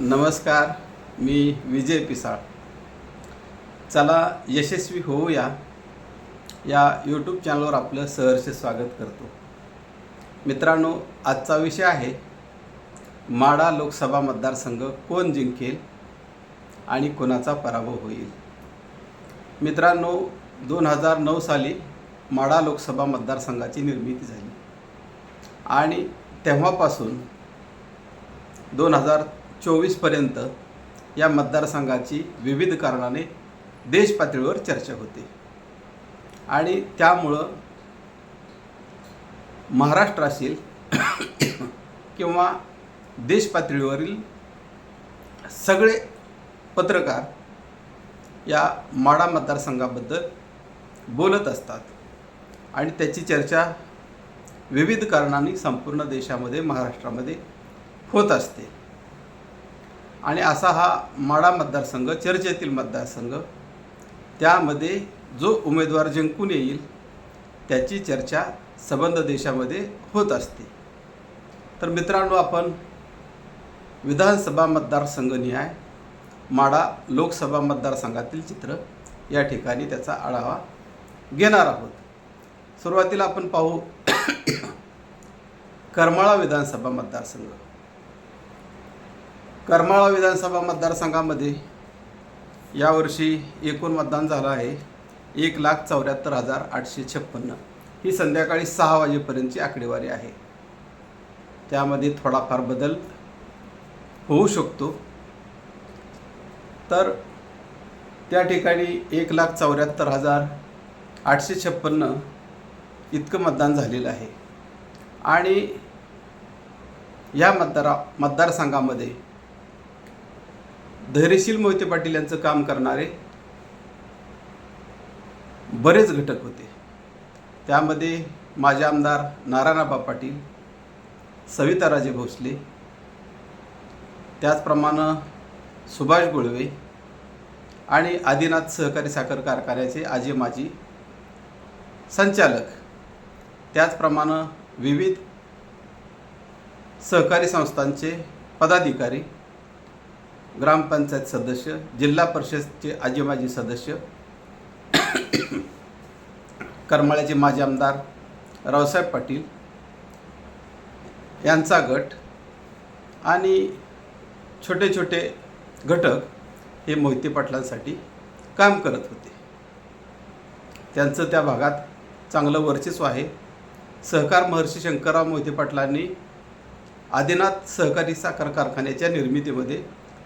नमस्कार मी विजय पिसाळ. चला यशस्वी होऊया. या यूट्यूब चॅनलवर आपलं सहर्ष स्वागत करतो. मित्रांनो आजचा विषय आहे माडा लोकसभा मतदारसंघ कोण जिंकेल आणि कोणाचा पराभव होईल? मित्रांनो दोन हजार नऊ साली माडा लोकसभा मतदारसंघाची निर्मिती झाली. आणि तेव्हापासून दोन हजार चोवीसपर्यंत या मतदारसंघाची विविध कारणाने देशपातळीवर चर्चा होते. आणि त्यामुळं महाराष्ट्र असेल किंवा देशपातळीवरील सगळे पत्रकार या माडा मतदारसंघाबद्दल बोलत असतात. आणि त्याची चर्चा विविध कारणांनी संपूर्ण देशामध्ये महाराष्ट्रामध्ये होत असते. आणि असा हा माडा मतदारसंघ चर्चेतील मतदारसंघ त्यामध्ये जो उमेदवार जिंकून येईल त्याची चर्चा संबंध देशामध्ये होत असते. तर मित्रांनो आपण विधानसभा मतदारसंघ न्याय माडा लोकसभा मतदारसंघातील चित्र या ठिकाणी त्याचा आढावा घेणार आहोत. सुरुवातीला आपण पाहू करमाळा विधानसभा मतदारसंघ. करमाळा विधानसभा मतदारसंघामध्ये यावर्षी एकूण मतदान झालं आहे. एक लाख चौऱ्याहत्तर हजार आठशे छप्पन्न. ही संध्याकाळी सहा वाजेपर्यंतची आकडेवारी आहे. त्यामध्ये थोडाफार बदल होऊ शकतो. तर त्या ठिकाणी एक लाख चौऱ्याहत्तर हजार आठशे छप्पन्न इतकं मतदान झालेलं आहे. आणि या मतदारा मतदारसंघामध्ये धैर्यशील मोहिते पाटील यांचं काम करणारे बरेच घटक होते. त्यामध्ये माझे आमदार नारायणाबा पाटील सविताराजे भोसले त्याचप्रमाणे सुभाष गुळवे आणि आदिनाथ सहकारी साखर कारखान्याचे आजी माजी संचालक. त्याचप्रमाणे विविध सहकारी संस्थांचे पदाधिकारी ग्रामपंचायत सदस्य जिल्हा परिषदचे आजी माजी सदस्य करमाळ्याचे माजी आमदार रावसाहेब पाटील यांचा गट आणि छोटे छोटे घटक हे मोहिते पाटलांसाठी काम करत होते. त्यांचं त्या भागात चांगलं वर्चस्व आहे. सहकार महर्षी शंकरराव मोहिते पाटलांनी आदिनाथ सहकारी साखर कारखान्याच्या निर्मितीमध्ये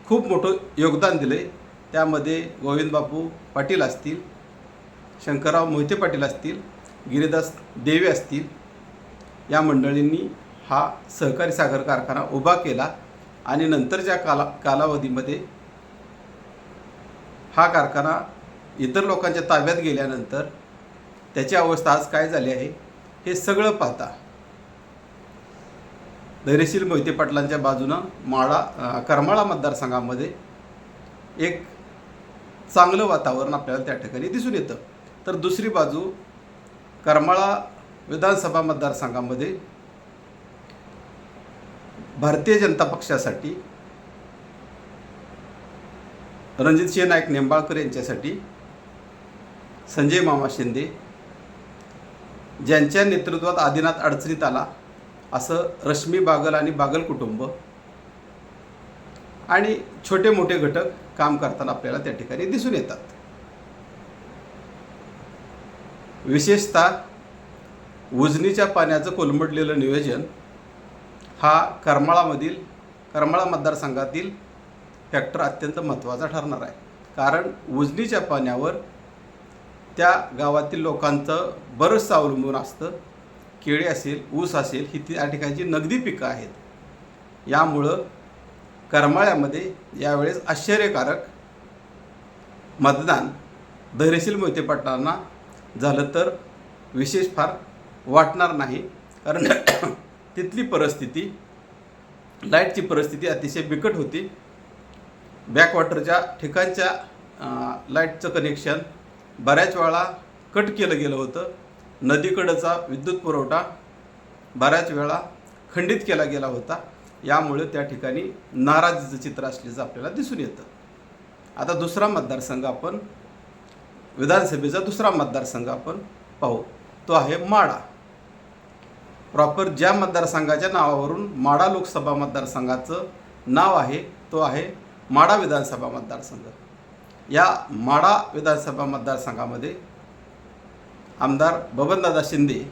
खूप मोठं योगदान दिलं आहे त्यामध्ये गोविंदबापू पाटील असतील शंकरराव मोहिते पाटील असतील गिरीदास देवे असतील या मंडळींनी हा सहकारी साखर कारखाना उभा केला आणि नंतरच्या काला कालावधीमध्ये हा कारखाना इतर लोकांच्या ताब्यात गेल्यानंतर त्याची अवस्था आज काय झाली आहे हे सगळं पाहता धैर्यशील मोहिते पाटलांच्या बाजूनं माळा करमाळा मतदारसंघामध्ये एक चांगलं वातावरण आपल्याला त्या ठिकाणी दिसून येतं. तर दुसरी बाजू करमाळा विधानसभा मतदारसंघामध्ये भारतीय जनता पक्षासाठी रणजितसिंह नाईक निंबाळकर यांच्यासाठी संजय मामा शिंदे ज्यांच्या नेतृत्वात आदिनाथ अडचणीत आला असं रश्मी बागल आणि बागल कुटुंब आणि छोटे मोठे घटक काम करताना आपल्याला त्या ठिकाणी दिसून येतात. विशेषतः उजनीच्या पाण्याचं कोलमडलेलं नियोजन हा करमाळामधील करमाळा मतदारसंघातील फॅक्टर अत्यंत महत्त्वाचा ठरणार आहे. कारण उजनीच्या पाण्यावर त्या गावातील लोकांचं बरंचसं अवलंबून असतं. केळी असेल ऊस असेल ही त्या ठिकाणची नगदी पिकं आहेत. यामुळं करमाळ्यामध्ये यावेळेस आश्चर्यकारक मतदान धैर्यशील मोहिते पाटलांना झालं तर विशेष फार वाटणार नाही. कारण तिथली परिस्थिती लाईटची परिस्थिती अतिशय बिकट होती. बॅकवॉटरच्या ठिकाणच्या लाईटचं कनेक्शन बऱ्याच वेळा कट केलं गेलं होतं. नदीकडचा विद्युत पुरवठा बऱ्याच वेळा खंडित केला गेला होता. यामुळे त्या ठिकाणी नाराजीचं चित्र असल्याचं आपल्याला दिसून येतं. आता दुसरा मतदारसंघ आपण विधानसभेचा दुसरा मतदारसंघ आपण पाहू. तो आहे माडा. प्रॉपर ज्या मतदारसंघाच्या नावावरून माडा लोकसभा मतदारसंघाचं नाव आहे तो आहे माडा विधानसभा मतदारसंघ. या माडा विधानसभा मतदारसंघामध्ये आमदार बबनदादा शिंदे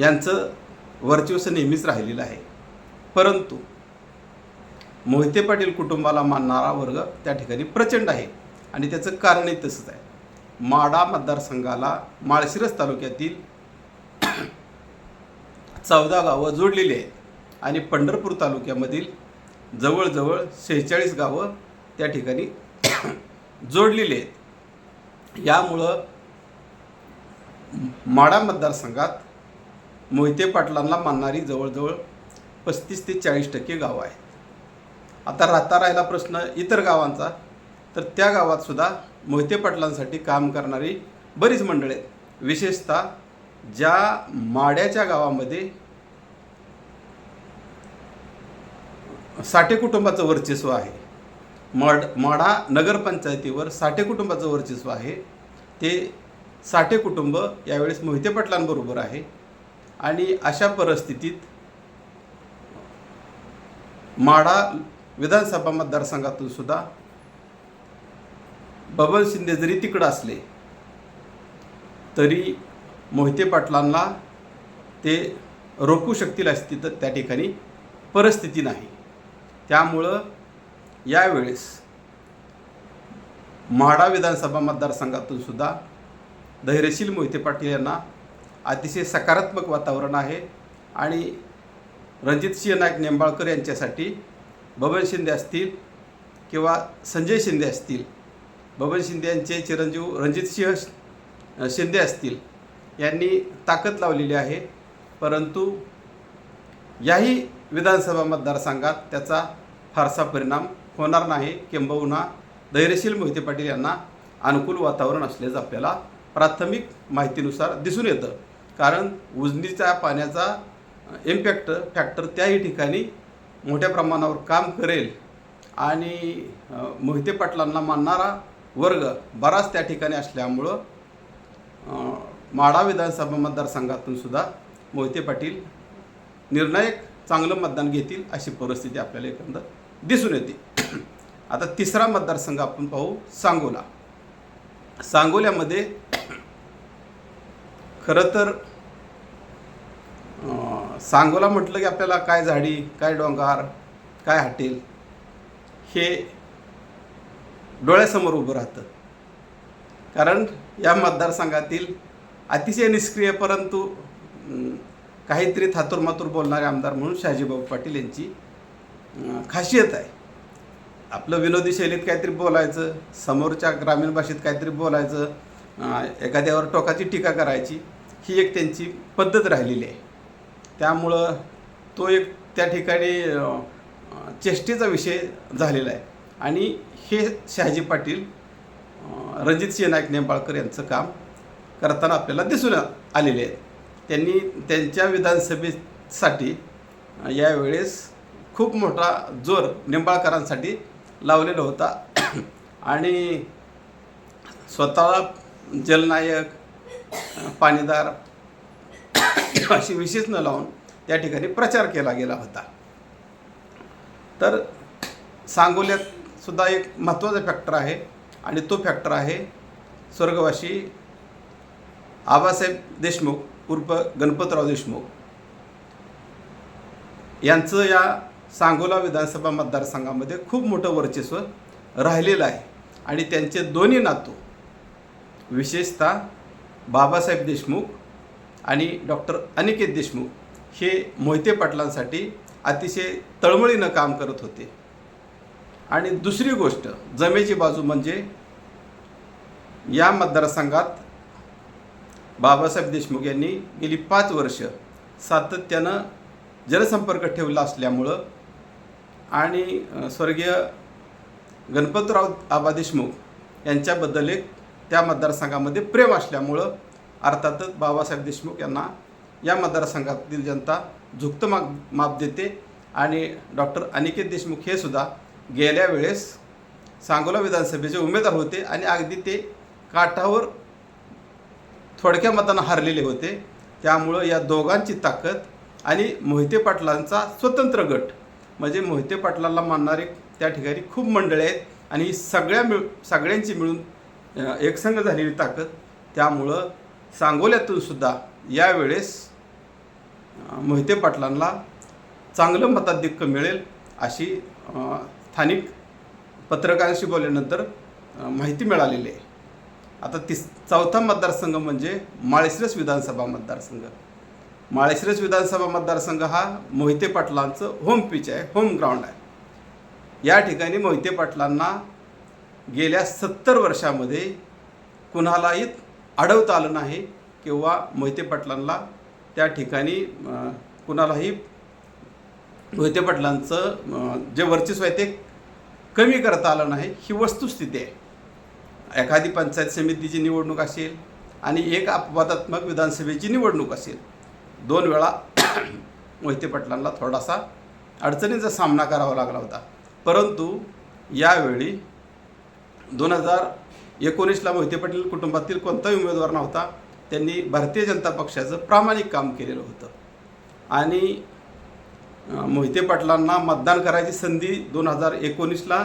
यांचं वर्चस्व नेहमीच राहिलेलं आहे. परंतु मोहिते पाटील कुटुंबाला मानणारा वर्ग त्या ठिकाणी प्रचंड आहे आणि त्याचं कारणही तसंच आहे. माडा मतदारसंघाला माळशिरस तालुक्यातील चौदा गावं जोडलेली आहेत आणि पंढरपूर तालुक्यामधील जवळजवळ शेहेचाळीस गावं त्या ठिकाणी जोडलेली आहेत. यामुळं माडा मतदारसंघात मोहिते पाटलांना मानणारी जवळजवळ पस्तीस ते चाळीस टक्के गावं आहेत. आता राहता राहिला प्रश्न इतर गावांचा. तर त्या गावातसुद्धा मोहिते पाटलांसाठी काम करणारी बरीच मंडळी आहेत. विशेषतः ज्या माड्याच्या गावामध्ये साठे कुटुंबाचं वर्चस्व आहे. मड माढा नगरपंचायतीवर साठे कुटुंबाचं वर्चस्व आहे. ते साठे कुटुंब यावेळेस मोहिते पाटलांबरोबर आहे. आणि अशा परिस्थितीत माडा विधानसभा मतदारसंघातून सुद्धा बबन शिंदे जरी तिकडं असले तरी मोहिते पाटलांना ते रोखू शकतील अशी तिथं त्या ठिकाणी परिस्थिती नाही. त्यामुळं यावेळेस म्हाडा विधानसभा मतदारसंघातून सुद्धा धैर्यशील मोहिते पाटील यांना अतिशय सकारात्मक वातावरण आहे आणि रणजित सिंह नाईक निंबाळकर यांच्यासाठी बबन शिंदे असतील किंवा संजय शिंदे असतील बबन शिंदे यांचे चिरंजीव रणजित सिंह शिंदे असतील यांनी ताकद लावलेली आहे. परंतु याही विधानसभा मतदारसंघात त्याचा फारसा परिणाम होणार नाही. किंबहुना धैर्यशील मोहिते पाटील यांना अनुकूल वातावरण असल्याचं आपल्याला प्राथमिक माहितीनुसार दिसून येतं. कारण उजनीच्या पाण्याचा इम्पॅक्ट फॅक्टर त्याही ठिकाणी मोठ्या प्रमाणावर काम करेल. आणि मोहिते पाटलांना मानणारा वर्ग बराच त्या ठिकाणी असल्यामुळं माडा माढा विधानसभा मतदारसंघातून सुद्धा मोहिते पाटील निर्णायक चांगलं मतदान घेतील अशी परिस्थिती आपल्याला एकंदर दिसून येते. आता तिसरा मतदारसंघ आपण पाहू सांगोला. सांगोल्यामध्ये खरं तर सांगोला म्हटलं की आपल्याला काय झाडी काय डोंगर काय हॉटेल हे डोळ्यासमोर उभं राहतं. कारण या मतदारसंघातील अतिशय निष्क्रिय परंतु काहीतरी थातूरमातूर बोलणारे आमदार म्हणून शहाजीबाबू पाटील यांची खासियत आहे. आपलं विनोदी शैलीत काहीतरी बोलायचं समोरच्या ग्रामीण भाषेत काहीतरी बोलायचं एखाद्यावर टोकाची टीका करायची ही एक त्यांची पद्धत राहिलेली आहे. त्यामुळं तो एक त्या ठिकाणी चेष्टेचा विषय झालेला आहे. आणि हे शहाजी पाटील रणजित सिंह नाईक नेंबाळकर यांचं काम करताना आपल्याला दिसून आलेले आहेत. त्यांनी त्यांच्या विधानसभेसाठी यावेळेस खूप मोठा जोर निंबाळकरांसाठी लावलेला होता. आणि स्वतःला जलनायक पाणीदार अशी विशेष न लावून त्या ठिकाणी प्रचार केला गेला होता. तर सांगोल्यात सुद्धा एक महत्त्वाचा फॅक्टर आहे आणि तो फॅक्टर आहे स्वर्गवासी आबासाहेब देशमुख उर्फ गणपतराव देशमुख. यांचं या सांगोला विधानसभा मतदारसंघामध्ये खूप मोठं वर्चस्व राहिलेलं आहे. आणि त्यांचे दोन्ही नातू विशेषतः बाबासाहेब देशमुख आणि डॉक्टर अनिकेत देशमुख हे मोहिते पाटलांसाठी अतिशय तळमळीनं काम करत होते. आणि दुसरी गोष्ट जमेची बाजू म्हणजे या मतदारसंघात बाबासाहेब देशमुख यांनी गेली पाच वर्ष सातत्यानं जनसंपर्क ठेवला असल्यामुळं आणि स्वर्गीय गणपतराव आबा देशमुख यांच्याबद्दल एक त्या मतदारसंघामध्ये प्रेम असल्यामुळं अर्थातच बाबासाहेब देशमुख यांना या मतदारसंघातील जनता झुकतं माप माप देते. आणि डॉक्टर अनिकेत देशमुख हे सुद्धा गेल्या वेळेस सांगोला विधानसभेचे उमेदवार होते आणि अगदी ते काठावर थोडक्या मतानं हारलेले होते. त्यामुळं या दोघांची ताकद आणि मोहिते पाटलांचा स्वतंत्र गट म्हणजे मोहिते पाटलाला मानणारे त्या ठिकाणी खूप मंडळी आहेत आणि सगळ्या मिळ सगळ्यांची मिळून एकसंघ झालेली ताकद त्यामुळं सांगोल्यातून सुद्धा यावेळेस मोहिते पाटलांना चांगलं मताधिक्य मिळेल अशी स्थानिक पत्रकारांशी बोलल्यानंतर माहिती मिळालेली आहे. आता तिस चौथा मतदारसंघ म्हणजे माळशिरस विधानसभा मतदारसंघ. माळशिरस विधानसभा मतदारसंघ हा मोहिते पाटलांचं होम पिच आहे होम ग्राउंड आहे. या ठिकाणी मोहिते पाटलांना गेल्या सत्तर वर्षामध्ये कुणालाही अडवता आलं नाही किंवा मोहिते पाटलांना त्या ठिकाणी कुणालाही मोहिते पाटलांचं जे वर्चस्व आहे ते कमी करता आलं नाही ही वस्तुस्थिती आहे. एखादी पंचायत समितीची निवडणूक असेल आणि एक अपवादात्मक विधानसभेची निवडणूक असेल दोन वेळा मोहिते पाटलांना थोडासा अडचणीचा सामना करावा लागला होता. परंतु यावेळी दोन हजार एकोणीसला मोहिते पाटील कुटुंबातील कोणताही उमेदवार नव्हता. त्यांनी भारतीय जनता पक्षाचं प्रामाणिक काम केलेलं होतं. आणि मोहिते पाटलांना मतदान करायची संधी दोन हजार एकोणीसला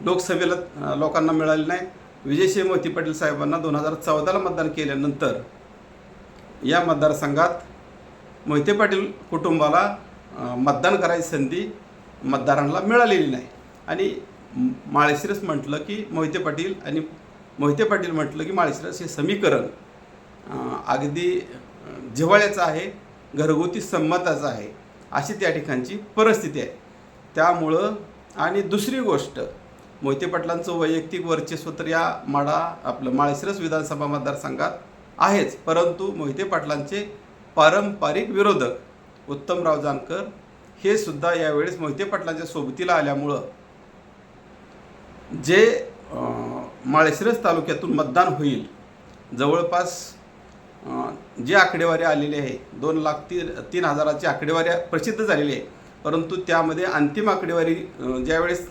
लोकसभेला लोकांना मिळाली नाही. विजयसिंह मोहिते पाटील साहेबांना दोन हजार चौदाला मतदान केल्यानंतर या मतदारसंघात मोहिते पाटील कुटुंबाला मतदान करायची संधी मतदारांना मिळालेली नाही. आणि माळशिरस म्हटलं की मोहिते पाटील आणि मोहिते पाटील म्हटलं की माळशिरस हे समीकरण अगदी जिव्हाळ्याचं आहे घरगुती संमताचं आहे अशी त्या ठिकाणची परिस्थिती आहे. त्यामुळं आणि दुसरी गोष्ट मोहिते पाटलांचं वैयक्तिक वर्चस्व तर या माडा आपलं माळशिरस विधानसभा मतदारसंघात आहेच परंतु मोहिते पाटलांचे पारंपरिक विरोधक उत्तमराव जानकर हे सुद्धा यावेळेस मोहिते पाटलांच्या सोबतीला आल्यामुळं जे माळशिरस तालुक्यातून मतदान होईल जवळपास जी आकडेवारी आलेली आहे दोन लाख तीन तीन हजाराची आकडेवारी प्रसिद्ध झालेली आहे परंतु त्यामध्ये अंतिम आकडेवारी ज्यावेळेस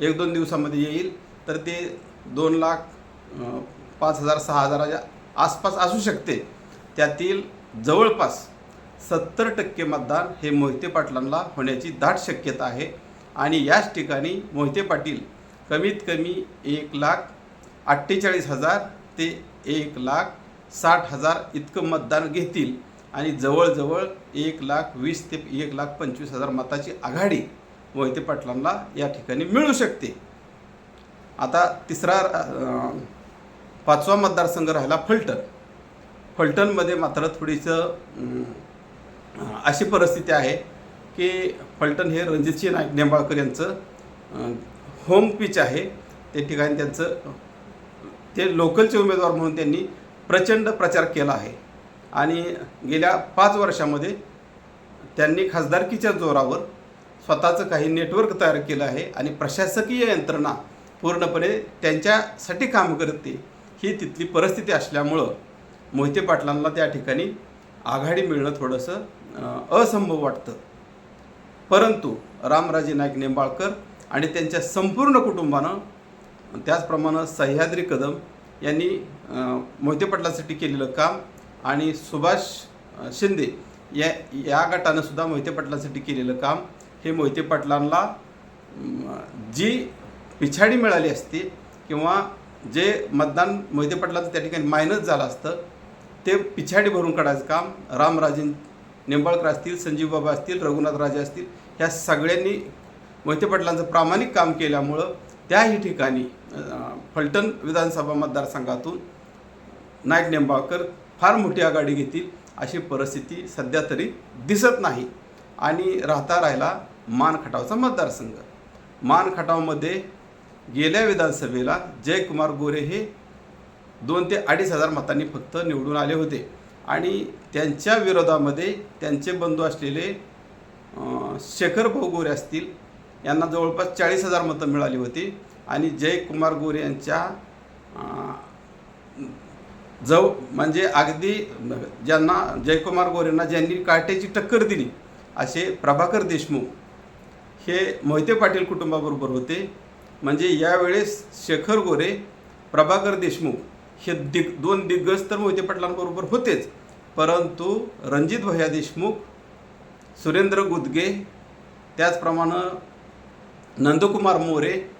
एक दोन दिवसामध्ये येईल तर ते दोन लाख पाच हजार सहा हजाराच्या आसपास असू शकते. त्यातील जवळपास सत्तर टक्के मतदान हे मोहिते पाटलांना होण्याची दाट शक्यता आहे. आणि याच ठिकाणी मोहिते पाटील कमीत कमी एक लाख अठ्ठेचाळीस हजार ते एक लाख साठ हजार इतकं मतदान घेतील. आणि जवळजवळ एक लाख वीस ते एक लाख पंचवीस हजार मताची आघाडी मोहिते पाटलांना या ठिकाणी मिळू शकते. आता तिसरा पाचवा मतदारसंघ राहिला फलटण. फलटणमध्ये मात्र थोडीसं अशी परिस्थिती आहे की फलटण हे रणजितसिंह नाईक निंबाळकर यांचं होम पिच आहे. ते ठिकाणी त्यांचं ते लोकलचे उमेदवार म्हणून त्यांनी प्रचंड प्रचार केला आहे. आणि गेल्या पाच वर्षामध्ये त्यांनी खासदारकीच्या जोरावर स्वतःचं काही नेटवर्क तयार केलं आहे आणि प्रशासकीय यंत्रणा पूर्णपणे त्यांच्यासाठी काम करते ही तिथली परिस्थिती असल्यामुळं मोहिते पाटलांना त्या ठिकाणी आघाडी मिळणं थोडंसं असंभव वाटतं. परंतु रामराजे नाईक निंबाळकर आणि त्यांच्या संपूर्ण कुटुंबानं त्याचप्रमाणे सह्याद्री कदम यांनी मोहिते पाटलासाठी केलेलं काम आणि सुभाष शिंदे या या गटानं सुद्धा मोहिते पाटलांसाठी केलेलं काम. हे मोहिते पाटलांना जी पिछाडी मिळाली असती किंवा जे मतदान मोहिते पाटलांचं त्या ठिकाणी मायनस झालं असतं ते पिछाडी भरून काढायचं काम रामराजे निंबाळकर असतील संजीव बाबा असतील रघुनाथ राजे असतील ह्या सगळ्यांनी मोहिते पाटलांचं प्रामाणिक काम केल्यामुळं त्याही ठिकाणी फलटण विधानसभा मतदारसंघातून नाईक निंबाळकर फार मोठी आघाडी घेतील अशी परिस्थिती सध्या तरी दिसत नाही आणि राहता राहिला मान खटावचा मतदारसंघ. मान खटावमध्ये गेल्या विधानसभेला जयकुमार गोरे हे दोन ते अडीच हजार मतांनी फक्त निवडून आले होते. आणि त्यांच्या विरोधामध्ये त्यांचे बंधू असलेले शेखर भाऊ गोरे असतील यांना जवळपास चाळीस हजार मतं मिळाली होती. आणि जयकुमार गोरे यांच्या जव म्हणजे अगदी ज्यांना जयकुमार गोरेंना ज्यांनी काट्याची टक्कर दिली असे प्रभाकर देशमुख हे मोहिते पाटील कुटुंबाबरोबर होते. म्हणजे यावेळेस शेखर गोरे प्रभाकर देशमुख हे दिग दोन दिग्गज तर मोहिते पाटलांबरोबर होतेच. परंतु रणजित भैया देशमुख सुरेंद्र गुदगे त्याचप्रमाणे नंदकुमार मोरे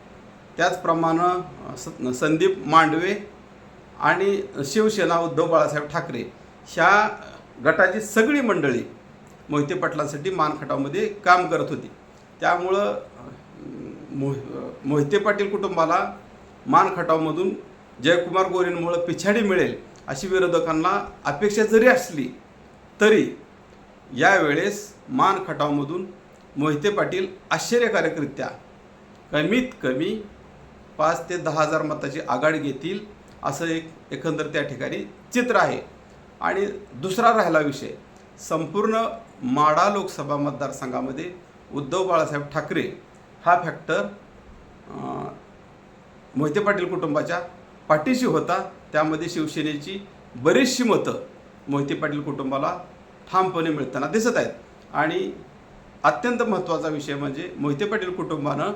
त्याचप्रमाणे स- संदीप मांडवे आणि शिवसेना उद्धव बाळासाहेब ठाकरे ह्या गटाची सगळी मंडळी मोहिते पाटलांसाठी मानखटावमध्ये काम करत होती. त्यामुळं मोह मोहिते पाटील कुटुंबाला मानखटावमधून जयकुमार गोरेंमुळं पिछाडी मिळेल अशी विरोधकांना अपेक्षा जरी असली तरी यावेळेस मान खटावमधून मोहिते पाटील आश्चर्यकारकरित्या कमीत कमी पाच ते दहा हजार मताची आघाडी घेतील असं एक एकंदर त्या ठिकाणी चित्र आहे. आणि दुसरा राहिला विषय संपूर्ण माडा लोकसभा मतदारसंघामध्ये उद्धव बाळासाहेब ठाकरे हा फॅक्टर मोहिते पाटील कुटुंबाच्या पाठीशी होता त्यामध्ये शिवसेनेची बरीचशी मतं मोहिते पाटील कुटुंबाला ठामपणे मिळताना दिसत आहेत. आणि अत्यंत महत्त्वाचा विषय म्हणजे मोहिते पाटील कुटुंबानं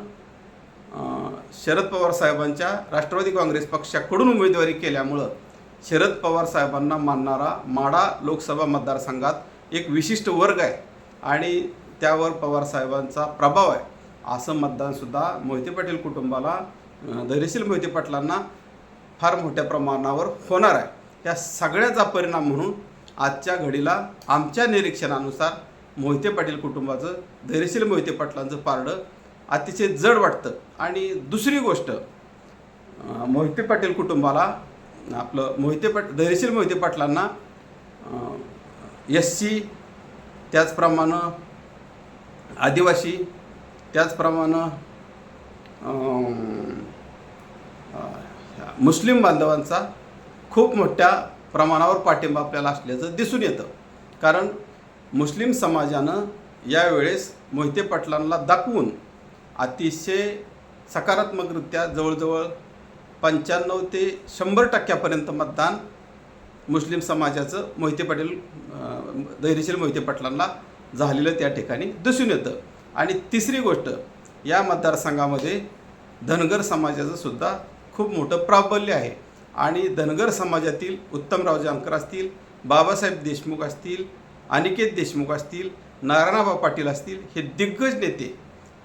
शरद पवार साहेबांच्या राष्ट्रवादी काँग्रेस पक्षाकडून उमेदवारी केल्यामुळं शरद पवार साहेबांना मानणारा माडा लोकसभा मतदारसंघात एक विशिष्ट वर्ग आहे आणि त्यावर पवार साहेबांचा प्रभाव आहे. असं मतदानसुद्धा मोहिते पाटील कुटुंबाला धैर्यशील मोहिते पाटलांना फार मोठ्या प्रमाणावर होणार आहे. या सगळ्याचा परिणाम म्हणून आजच्या घडीला आमच्या निरीक्षणानुसार मोहिते पाटील कुटुंबाचं धैर्यशील मोहिते पाटलांचं पारडं अतिशय जड वाटतं. आणि दुसरी गोष्ट मोहिते पाटील कुटुंबाला आपलं मोहिते पाट धैर्यशील मोहिते पाटलांना एस सी त्याचप्रमाणे आदिवासी त्याचप्रमाणे मुस्लिम बांधवांचा खूप मोठ्या प्रमाणावर पाठिंबा आपल्याला असल्याचं दिसून येतं. कारण मुस्लिम समाजानं यावेळेस मोहिते पाटलांना दाखवून अतिशय सकारात्मकरित्या जवळजवळ पंच्याण्णव ते शंभर टक्क्यापर्यंत मतदान मुस्लिम समाजाचं मोहिते पाटील धैर्यशील मोहिते पाटलांना झालेलं त्या ठिकाणी दिसून येतं. आणि तिसरी गोष्ट या मतदारसंघामध्ये धनगर समाजाचं सुद्धा खूप मोठं प्राबल्य आहे. आणि धनगर समाजातील उत्तमराव जानकर असतील बाबासाहेब देशमुख असतील अनिकेत देशमुख असतील नारायणाबा पाटील असतील हे दिग्गज नेते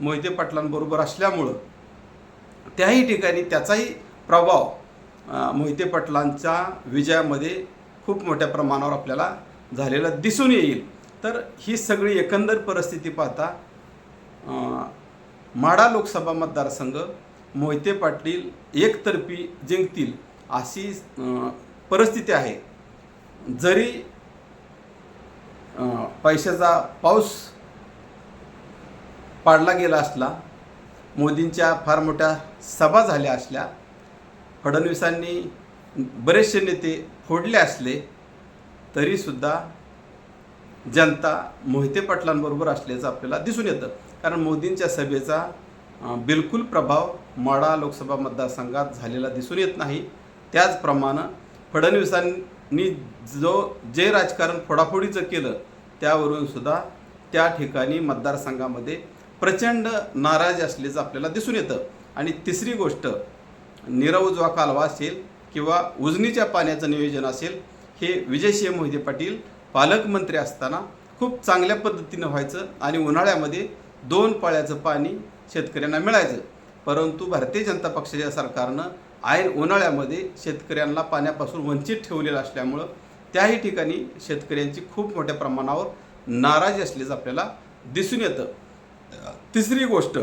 मोहिते पाटलांबरोबर असल्यामुळं त्याही ठिकाणी त्याचाही प्रभाव मोहिते पाटलांच्या विजयामध्ये खूप मोठ्या प्रमाणावर आपल्याला झालेला दिसून येईल. तर ही सगळी एकंदर परिस्थिती पाहता माडा लोकसभा मतदारसंघ मोहिते पाटील एकतर्फी जिंकतील अशी परिस्थिती आहे. जरी पैशाचा पाऊस पाडला गेला असला मोदींच्या फार मोठ्या सभा झाल्या असल्या फडणवीसांनी बरेचसे नेते फोडले असले तरीसुद्धा जनता मोहिते पाटलांबरोबर असल्याचं आपल्याला दिसून येतं. कारण मोदींच्या सभेचा बिलकुल प्रभाव माडा लोकसभा मतदारसंघात झालेला दिसून येत नाही. त्याचप्रमाणे फडणवीसांनी जो जे राजकारण फोडाफोडीचं केलं त्यावरून सुद्धा त्या ठिकाणी मतदारसंघामध्ये प्रचंड नाराज असल्याचं आपल्याला दिसून येतं. आणि तिसरी गोष्ट निरउजवा कालवा असेल किंवा उजनीच्या पाण्याचं नियोजन असेल हे विजयसिंह मोहिते पाटील पालकमंत्री असताना खूप चांगल्या पद्धतीनं व्हायचं आणि उन्हाळ्यामध्ये दोन पाळ्याचं पाणी शेतकऱ्यांना मिळायचं. परंतु भारतीय जनता पक्षाच्या सरकारनं ऐन उन्हाळ्यामध्ये शेतकऱ्यांना पाण्यापासून वंचित ठेवलेलं असल्यामुळं त्याही ठिकाणी शेतकऱ्यांची खूप मोठ्या प्रमाणावर नाराजी असल्याचं आपल्याला दिसून येतं. तिसरी गोष्ट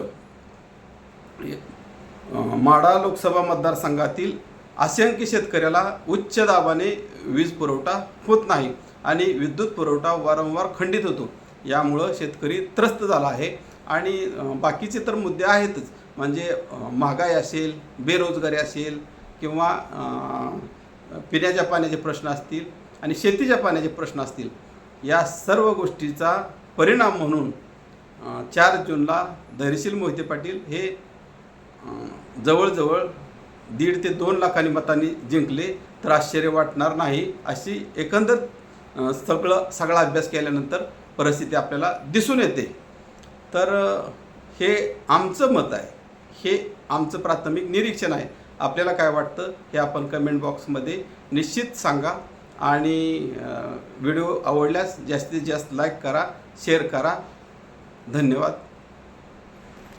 माडा लोकसभा मतदारसंघातील असंख्य शेतकऱ्याला उच्च दाबाने वीज पुरवठा होत नाही आणि विद्युत पुरवठा वारंवार खंडित होतो. यामुळं शेतकरी त्रस्त झाला आहे. आणि बाकीचे तर मुद्दे आहेतच. म्हणजे महागाई असेल बेरोजगारी असेल किंवा पिण्याच्या पाण्याचे प्रश्न असतील आणि शेतीच्या पाण्याचे प्रश्न असतील या सर्व गोष्टीचा परिणाम म्हणून चार जूनला धैर्यशील मोहिते पाटील हे जवळजवळ दीड ते दोन लाखांनी मतांनी जिंकले तर आश्चर्य वाटणार नाही अशी एकंदर सगळं सगळा अभ्यास केल्यानंतर परिस्थिती आपल्याला दिसून येते. तर हे आमचं मत आहे. हे आमचं प्राथमिक निरीक्षण आहे. आपल्याला काय वाटतं हे आपण कमेंट बॉक्समध्ये निश्चित सांगा आणि व्हिडिओ आवडल्यास जास्तीत जास्त लाईक करा शेअर करा. धन्यवाद.